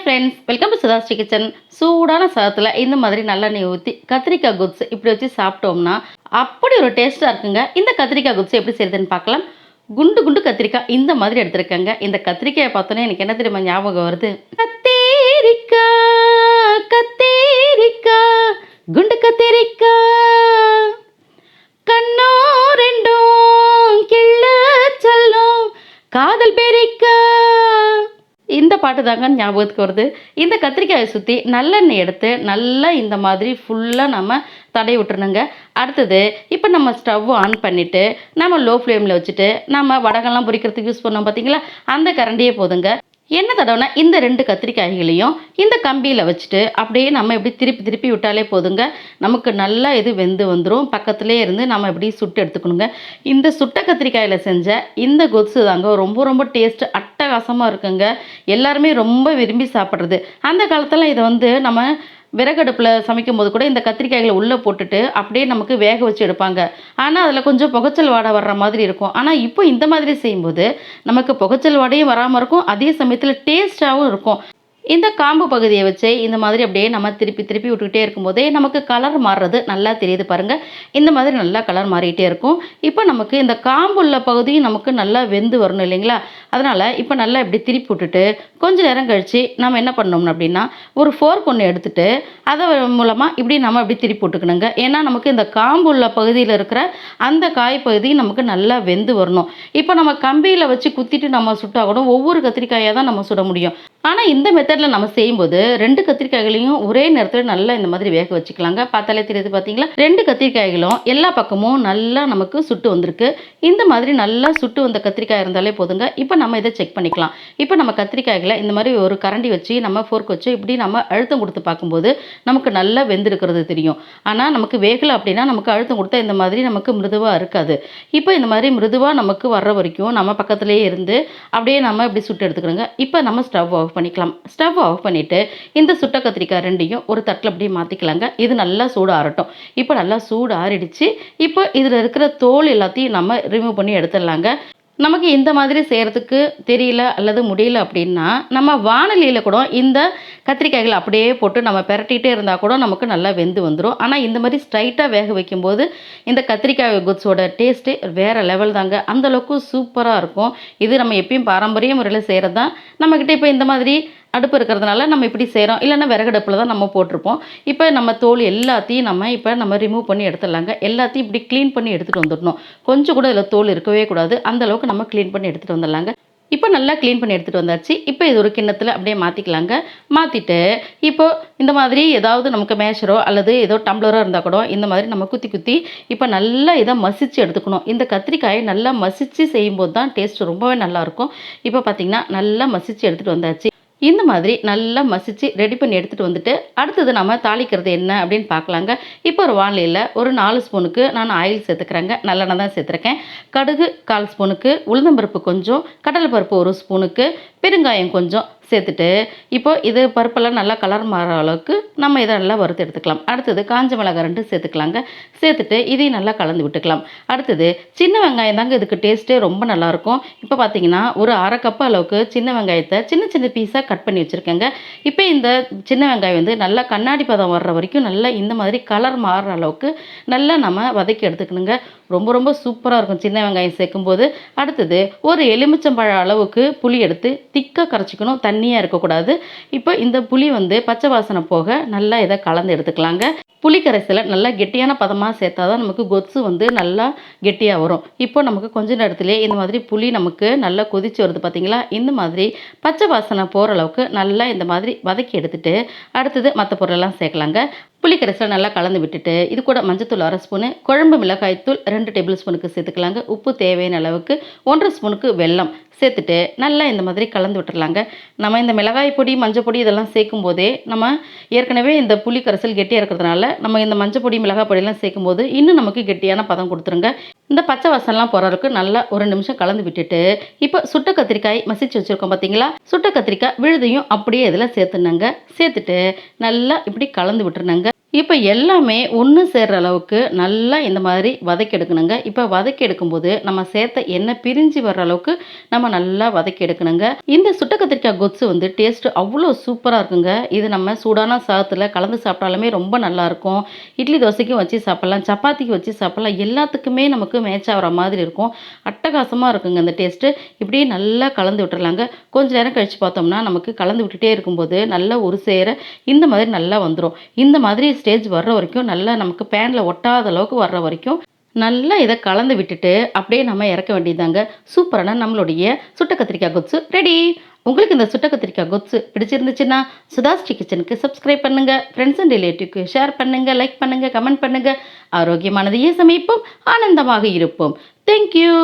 Hi friends welcome to Sudhashree kitchen சூடான சாதத்தில் இந்த மாதிரி நல்லெண்ணெய் ஊற்றி கத்திரிக்காய் குத்ஸ் இப்படி வச்சு சாப்பிட்டோம்னா அப்படி ஒரு டேஸ்ட்டாக இருக்குங்க. இந்த கத்திரிக்காய் குத்ஸ் எப்படி செய்யுதுன்னு பார்க்கலாம். குண்டு குண்டு கத்திரிக்காய் இந்த மாதிரி எடுத்திருக்கேங்க. இந்த கத்திரிக்காயை பார்த்தோன்னே எனக்கு என்ன தெரியுமா ஞாபகம் வருது? கத்தேரிக்காய் கத்தேரிக்காய் குண்டு கத்திரிக்காய். கண்ணோ ரெண்டும் கிள்ள சொல்லும். காதல் பேரிக்கா இந்த பாட்டு தாங்க ஞாபகத்துக்கு வருது. இந்த கத்திரிக்காயை சுற்றி நல்லெண்ணெய் எடுத்து நல்லா இந்த மாதிரி ஃபுல்லாக நம்ம தடை விட்டுருணுங்க அடுத்தது இப்போ நம்ம ஸ்டவ் ஆன் பண்ணிவிட்டு நம்ம லோ ஃப்ளேமில் வச்சுட்டு நம்ம வடகெல்லாம் பொரிக்கிறதுக்கு யூஸ் பண்ணோம் பார்த்தீங்களா அந்த கரண்டியே போதுங்க. என்ன தடவைனா இந்த ரெண்டு கத்திரிக்காய்களையும் இந்த கம்பியில் வச்சுட்டு அப்படியே நம்ம இப்படி திருப்பி திருப்பி விட்டாலே போதுங்க. நமக்கு நல்லா இது வெந்து வந்துடும் பக்கத்துலேயே இருந்து நம்ம இப்படி சுட்டு எடுத்துக்கணுங்க. இந்த சுட்ட கத்திரிக்காயில் செஞ்ச இந்த கொத்து தாங்க ரொம்ப ரொம்ப டேஸ்ட் அட்டகாசமாக இருக்குங்க. எல்லாருமே ரொம்ப விரும்பி சாப்பிட்றது. அந்த காலத்தில் இதை வந்து நம்ம விறகடுப்பில் சமைக்கும் போது கூட இந்த கத்திரிக்காய்களை உள்ளே போட்டுட்டு அப்படியே நமக்கு வேக வச்சு எடுப்பாங்க. ஆனால் அதில் கொஞ்சம் புகைச்சல் வாடை வர்ற மாதிரி இருக்கும். ஆனால் இப்போ இந்த மாதிரி செய்யும்போது நமக்கு புகைச்சல் வாடையும் வராமல் இருக்கும். அதே சமயத்தில் டேஸ்ட்டாகவும் இருக்கும். இந்த காம்பு பகுதியை வச்சு இந்த மாதிரி அப்படியே நம்ம திருப்பி திருப்பி விட்டுக்கிட்டே இருக்கும்போதே நமக்கு கலர் மாறுறது நல்லா தெரியுது பாருங்கள் இந்த மாதிரி நல்லா கலர் மாறிக்கிட்டே இருக்கும். இப்போ நமக்கு இந்த காம்பு உள்ள பகுதியும் நமக்கு நல்லா வெந்து வரணும் இல்லைங்களா? அதனால் இப்போ நல்லா இப்படி திருப்பி விட்டுட்டு கொஞ்சம் நேரம் கழித்து நம்ம என்ன பண்ணோம்னு அப்படின்னா ஒரு ஃபோர்க் ஒன்று எடுத்துகிட்டு அதை மூலமாக இப்படி நம்ம இப்படி திருப்பி விட்டுக்கணுங்க. ஏன்னா நமக்கு இந்த காம்பு உள்ள பகுதியில் இருக்கிற அந்த காய் பகுதி நமக்கு நல்லா வெந்து வரணும். இப்போ நம்ம கம்பியில் வச்சு குத்திட்டு நம்ம சுட்டாகணும் கூட ஒவ்வொரு கத்திரிக்காயாக தான் நம்ம சுட முடியும். ஆனால் இந்த மெத்தடில் நம்ம செய்யும்போது ரெண்டு கத்திரிக்காய்களையும் ஒரே நேரத்தில் நல்லா இந்த மாதிரி வேக வச்சுக்கலாங்க. பார்த்தாலே தெரியுது பார்த்தீங்களா ரெண்டு கத்திரிக்காய்களும் எல்லா பக்கமும் நல்லா நமக்கு சுட்டு வந்திருக்கு. இந்த மாதிரி நல்லா சுட்டு வந்த கத்திரிக்காய் இருந்தாலே போதுங்க. இப்போ நம்ம இதை செக் பண்ணிக்கலாம். இப்போ நம்ம கத்திரிக்காய்களை இந்த மாதிரி ஒரு கரண்டி வச்சு நம்ம ஃபோர்க் வச்சு இப்படி நம்ம அழுத்தம் கொடுத்து பார்க்கும்போது நமக்கு நல்லா வெந்திருக்கிறது தெரியும். ஆனால் நமக்கு வேகலை அப்படின்னா நமக்கு அழுத்தம் கொடுத்தா இந்த மாதிரி நமக்கு மிருதுவாக இருக்காது. இப்போ இந்த மாதிரி மிருதுவாக நமக்கு வர்ற வரைக்கும் நம்ம பக்கத்துலேயே இருந்து அப்படியே நம்ம இப்படி சுட்டு எடுத்துக்கிறோங்க. இப்போ நம்ம ஸ்டவ் ஆஃப் பண்ணிக்கலாம். ஸ்டவ் ஆஃப் பண்ணிவிட்டு இந்த சுட்ட கத்திரிக்காய் ரெண்டையும் ஒரு தட்டில் அப்படியே மாற்றிக்கலாங்க இது நல்லா சூடு ஆறட்டும். இப்போ நல்லா சூடு ஆறிடுச்சு. இப்போ இதில் இருக்கிற தோல் எல்லாத்தையும் நம்ம ரிமூவ் பண்ணி எடுத்துடலாங்க. நமக்கு இந்த மாதிரி செய்கிறதுக்கு தெரியல அல்லது முடியல அப்படின்னா நம்ம வானலியில் கூட இந்த கத்திரிக்காய்கள் அப்படியே போட்டு நம்ம பெரட்டிகிட்டே இருந்தால் கூட நமக்கு நல்லா வெந்து வந்துடும் ஆனால் இந்த மாதிரி ஸ்ட்ரைட்டாக வேக வைக்கும்போது இந்த கத்திரிக்காய் குட்ஸோட டேஸ்ட்டு வேறு லெவல் தாங்க. அந்தளவுக்கு சூப்பராக இருக்கும். இது நம்ம எப்பயும் பாரம்பரிய முறையில் செய்கிறது தான் நம்மக்கிட்ட இப்போ இந்த மாதிரி அடுப்பு இருக்கிறதுனால நம்ம இப்படி செய்கிறோம் இல்லைன்னா விறகடுப்பில் தான் நம்ம போட்டிருப்போம். இப்போ நம்ம தோல் எல்லாத்தையும் நம்ம இப்போ நம்ம ரிமூவ் பண்ணி எடுத்துடலாங்க. எல்லாத்தையும் இப்படி க்ளீன் பண்ணி எடுத்துகிட்டு வந்துடணும். கொஞ்சம் கூட இதில் தோல் இருக்கவே கூடாது. அந்தளவுக்கு நம்ம க்ளீன் பண்ணி எடுத்துகிட்டு வந்துடலாங்க. இப்போ நல்லா க்ளீன் பண்ணி எடுத்துகிட்டு வந்தாச்சு. இப்போ இது ஒரு கிண்ணத்தில் அப்படியே மாற்றிக்கலாங்க மாற்றிட்டு இப்போது இந்த மாதிரி ஏதாவது நமக்கு மேஷரோ அல்லது ஏதோ டம்ளரோ இருந்தால் கூட இந்த மாதிரி நம்ம குத்தி குத்தி இப்போ நல்லா இதை மசிச்சு எடுத்துக்கணும். இந்த கத்திரிக்காயை நல்லா மசிச்சு செய்யும்போது தான் டேஸ்ட் ரொம்பவே நல்லாயிருக்கும் இப்போ பார்த்திங்கன்னா நல்லா மசிச்சு எடுத்துகிட்டு வந்தாச்சு. இந்த மாதிரி நல்லா மசிச்சு ரெடி பண்ணி எடுத்துகிட்டு வந்துட்டு அடுத்தது நம்ம தாளிக்கிறது என்ன அப்படின்னு பார்க்கலாங்க. இப்போ ஒரு வானிலையில் ஒரு நாலு ஸ்பூனுக்கு நான் ஆயில் சேர்த்துக்கிறேங்க. நல்லெண்ணெய் தான் சேர்த்துருக்கேன். கடுகு கால் ஸ்பூனுக்கு உளுந்தம்பருப்பு கொஞ்சம் கடலைப்பருப்பு ஒரு ஸ்பூனுக்கு பெருங்காயம் கொஞ்சம் சேர்த்துட்டு இப்போது இது பருப்பெல்லாம் நல்லா கலர் மாற அளவுக்கு நம்ம இதை நல்லா வறுத்து எடுத்துக்கலாம். அடுத்தது காஞ்ச மிளகாய் ரெண்டு சேர்த்துக்கலாங்க. சேர்த்துட்டு இதையும் நல்லா கலந்து விட்டுக்கலாம். அடுத்தது சின்ன வெங்காயம் தாங்க இதுக்கு டேஸ்ட்டே ரொம்ப நல்லாயிருக்கும் இப்போ பார்த்தீங்கன்னா ஒரு அரை கப் அளவுக்கு சின்ன வெங்காயத்தை சின்ன சின்ன பீஸாக கட் பண்ணி வச்சுருக்கேங்க. இப்போ இந்த சின்ன வெங்காயம் வந்து நல்லா கண்ணாடி பதம் வர்ற வரைக்கும் நல்லா இந்த மாதிரி கலர் மாறுற அளவுக்கு நல்லா நம்ம வதக்கி எடுத்துக்கணுங்க. ரொம்ப ரொம்ப சூப்பராக இருக்கும் சின்ன வெங்காயம் சேர்க்கும்போது. அடுத்தது ஒரு எலுமிச்சம்பழம் அளவுக்கு புளி எடுத்து திக்காக கரைச்சிக்கணும். தண்ணி தண்ணியாக இருக்கக்கூடாது. இப்போ இந்த புளி வந்து பச்சை வாசனை போக நல்லா இதை கலந்து எடுத்துக்கலாங்க. புளி கரைசலை நல்லா கெட்டியான பதமாக சேர்த்தா தான் நமக்கு கொத்து வந்து நல்லா கெட்டியாக வரும். இப்போ நமக்கு கொஞ்ச நேரத்துலேயே இந்த மாதிரி புளி நமக்கு நல்லா கொதிச்சு வருது பார்த்தீங்களா இந்த மாதிரி பச்சை வாசனை போகிற அளவுக்கு நல்லா இந்த மாதிரி வதக்கி எடுத்துகிட்டு அடுத்தது மற்ற பொருளெல்லாம் சேர்க்கலாங்க. புளிக்கரைசல் நல்லா கலந்து விட்டுட்டு இது கூட மஞ்சத்தூள் அரை ஸ்பூனு குழம்பு மிளகாய்த்தூள் ரெண்டு டேபிள் ஸ்பூனுக்கு சேர்த்துக்கலாங்க. உப்பு தேவையான அளவுக்கு ஒன்றரை ஸ்பூனுக்கு வெல்லம் சேர்த்துட்டு நல்லா இந்த மாதிரி கலந்து விட்டுறலாங்க. நம்ம இந்த மிளகாய் பொடி மஞ்சள் பொடி இதெல்லாம் சேர்க்கும் போதே நம்ம ஏற்கனவே இந்த புளி கரைசல் கெட்டியாக இருக்கிறதுனால நம்ம இந்த மஞ்சள் பொடி மிளகாய் பொடியெல்லாம் சேர்க்கும் போது இன்னும் நமக்கு கெட்டியான பதம் கொடுத்துருங்க. இந்த பச்சை வசம்லாம் போகிறதுக்கு நல்லா ஒரு நிமிஷம் கலந்து விட்டுட்டு இப்போ சுட்ட கத்திரிக்காய் மசிச்சு வச்சுருக்கோம் பார்த்தீங்களா சுட்ட கத்திரிக்காய் விழுதையும் அப்படியே இதில் சேர்த்துனாங்க சேர்த்துட்டு நல்லா இப்படி கலந்து விட்டுருனாங்க இப்போ எல்லாமே ஒன்று சேர்ற அளவுக்கு நல்லா இந்த மாதிரி வதக்கி எடுக்கணுங்க இப்போ வதக்கி எடுக்கும்போது நம்ம சேர்த்த எண்ணெய் பிரிஞ்சு வர்ற அளவுக்கு நம்ம நல்லா வதக்கி எடுக்கணுங்க இந்த சுட்ட கத்திரிக்காய் கொத்து வந்து டேஸ்ட்டு அவ்வளோ சூப்பராக இருக்குங்க. இது நம்ம சூடான சாதத்தில் கலந்து சாப்பிட்டாலுமே ரொம்ப நல்லாயிருக்கும். இட்லி தோசைக்கும் வச்சு சாப்பிட்லாம் சப்பாத்திக்கு வச்சு சாப்பிட்லாம். எல்லாத்துக்குமே நமக்கு மேட்ச் ஆகிற மாதிரி இருக்கும். அட்டகாசமாக இருக்குங்க இந்த டேஸ்ட்டு இப்படியே நல்லா கலந்து விட்டுறலாங்க. கொஞ்சம் நேரம் கழித்து பார்த்தோம்னா நமக்கு கலந்து விட்டுட்டே இருக்கும்போது நல்லா ஒரு சேர இந்த மாதிரி நல்லா வந்துடும் இந்த மாதிரி ஸ்டேஜ் வர்ற வரைக்கும் நல்லா நமக்கு பேனில் ஒட்டாத அளவுக்கு வர்ற வரைக்கும் நல்லா இதை கலந்து விட்டுட்டு அப்படியே நம்ம இறக்க வேண்டியதாங்க சூப்பரான நம்மளுடைய சுட்ட கத்திரிக்காய் கொத்து ரெடி உங்களுக்கு இந்த சுட்ட கத்திரிக்காய் கொத்து பிடிச்சிருந்துச்சுன்னா சுதாஸ்ரீ கிச்சனுக்கு சப்ஸ்கிரைப் பண்ணுங்கள் ஃப்ரெண்ட்ஸ் அண்ட் ரிலேட்டிவ்க்கு ஷேர் பண்ணுங்கள் லைக் பண்ணுங்கள் கமெண்ட் பண்ணுங்கள் ஆரோக்கியமானதையே சமைப்போம் ஆனந்தமாக இருப்போம். தேங்க்யூ